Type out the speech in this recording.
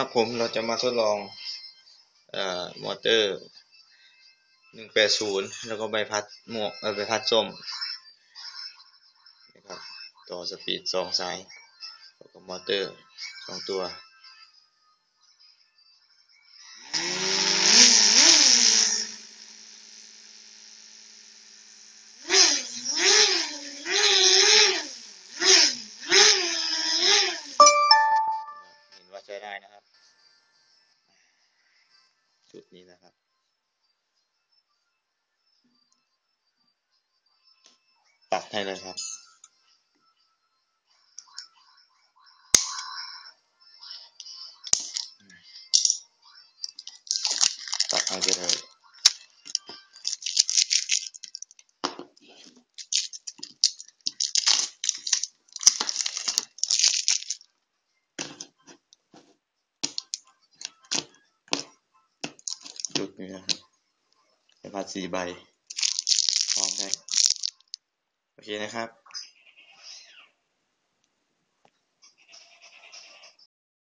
ครับผมเราจะมาทดลองอมอเตอร์ 180 แล้วก็ใบพัดหมวกใบพัดส้มนะครับต่อสปีด 2 สาย แล้วก็มอเตอร์ 2 ตัวเห็นว่าใช้ได้นะครับ จุดนี้นะครับ ตัดให้เลยครับ ตัดให้ไปเลย จุดนี้นะครับเป็นพัดสี่ใบพร้อมได้โอเคนะครับ